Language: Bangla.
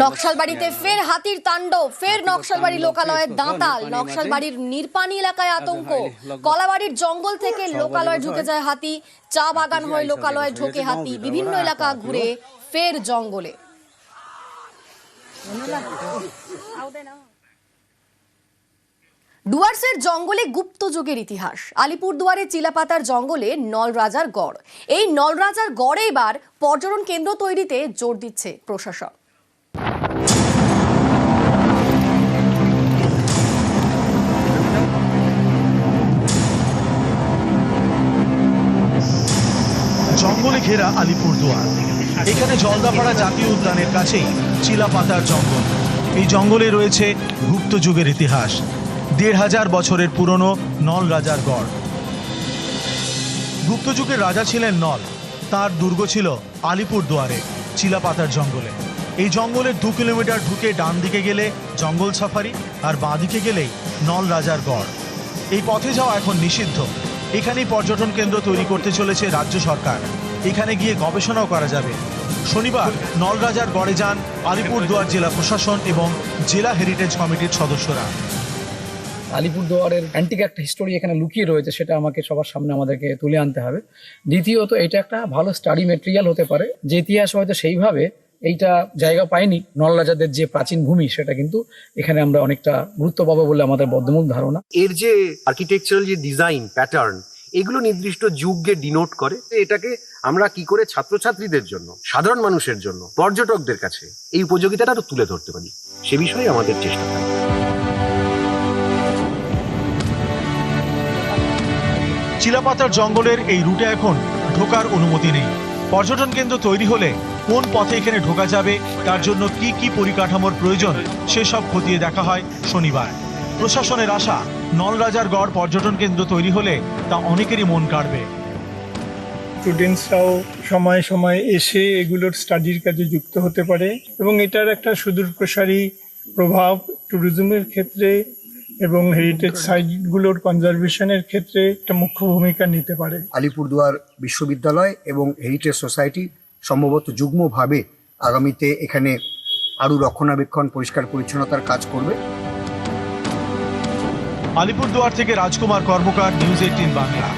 নকশালবাড়িতে ফের হাতির তাণ্ডব ফের নকশালবাড়ি লোকালয়ের দাঁতাল। নকশালবাড়ির নিরপানি এলাকায় আতঙ্ক। কলাবাড়ির জঙ্গল থেকে লোকালয়ে ঢুকে যায়। হাতি। চা বাগান হয় লোকালয়ে ঢোকে হাতি। বিভিন্ন এলাকা ঘুরে ফের জঙ্গলে। ডুয়ার্সের জঙ্গলে গুপ্ত যুগের ইতিহাস। আলিপুরদুয়ারের চিলাপাতার জঙ্গলে নলরাজার গড়। এই নলরাজার গড়ে এবার পর্যটন কেন্দ্র তৈরিতে জোর দিচ্ছে প্রশাসন। জঙ্গলে ঘেরা আলিপুরদুয়ার। এখানে জলদাপাড়া জাতীয় উদ্যানের কাছেই চিলাপাতার জঙ্গল। এই জঙ্গলে রয়েছে গুপ্ত যুগের ইতিহাস। দেড় হাজার বছরের পুরনো নল রাজার গড়। গুপ্ত যুগের রাজা ছিলেন নল। তার দুর্গ ছিল আলিপুরদুয়ারে চিলাপাতার জঙ্গলে। এই জঙ্গলের দু কিলোমিটার ঢুকে ডান দিকে গেলে জঙ্গল সাফারি আর বাঁ দিকে গেলেই নল রাজার গড়। এই পথে যাওয়া এখন নিষিদ্ধ। এখানেই পর্যটন কেন্দ্র তৈরি করতে চলেছে রাজ্য সরকার। এখানে গিয়ে গবেষণাও করা যাবে। শনিবার নলরাজার গড়ে যান আলিপুরদুয়ার জেলা প্রশাসন এবং জেলা হেরিটেজ কমিটির সদস্যরা। আলিপুরদুয়ারের অ্যান্টিক একটা হিস্টোরি এখানে লুকিয়ে রয়েছে, সেটা আমাকে সবার সামনে আমাদেরকে তুলে আনতে হবে। দ্বিতীয়ত, এটা একটা ভালো স্টাডি মেটেরিয়াল হতে পারে। যে ইতিহাস হয়তো সেইভাবে এইটা জায়গা পায়নি, নলরাজাদের যে প্রাচীন ভূমি, সেটা কিন্তু এখানে আমরা অনেকটা গুরুত্ব পাবো বলে আমাদের বদ্ধমূল ধারণা। এর যে আর্কিটেকচারাল যে ডিজাইন প্যাটার্ন এগুলো নির্দিষ্ট যুগকে ডিনোট করে। এটাকে আমরা কি করে ছাত্রছাত্রীদের জন্য, সাধারণ মানুষের জন্য, পর্যটকদের কাছে এই উপযোগিতাটা তুলে ধরতে পারি, সে বিষয়ে আমাদের চেষ্টা থাকবে। চিলাপাতার জঙ্গলের এই রুটে এখন ঢোকার অনুমতি নেই। পর্যটন কেন্দ্র তৈরি হলে কোন পথে এখানে ঢোকা যাবে, তার জন্য কি কি পরিকাঠামোর প্রয়োজন, সেসব খতিয়ে দেখা হয় শনিবার। প্রশাসনের আশা, নলরাজার গড় পর্যটন কেন্দ্র তৈরি হলে তা অনেকেরই মন কাড়বে। স্টুডেন্টসরাও সময় সময় এসে এগুলোর স্টাডির কাজে যুক্ত হতে পারে এবং এটার একটা সুদূর প্রসারী প্রভাব ট্যুরিজমের ক্ষেত্রে এবং হেরিটেজ সাইটগুলোর কনজারভেশনের ক্ষেত্রে একটা মুখ্য ভূমিকা নিতে পারে। আলিপুরদুয়ার বিশ্ববিদ্যালয় এবং হেরিটেজ সোসাইটি সম্ভবত যুগ্মভাবে আগামীতে এখানে আরও রক্ষণাবেক্ষণ পরিষ্কার পরিচ্ছন্নতার কাজ করবে। আলিপুরদুয়ার থেকে রাজকুমার কর্মকার নিউজ এইটিন বাংলা।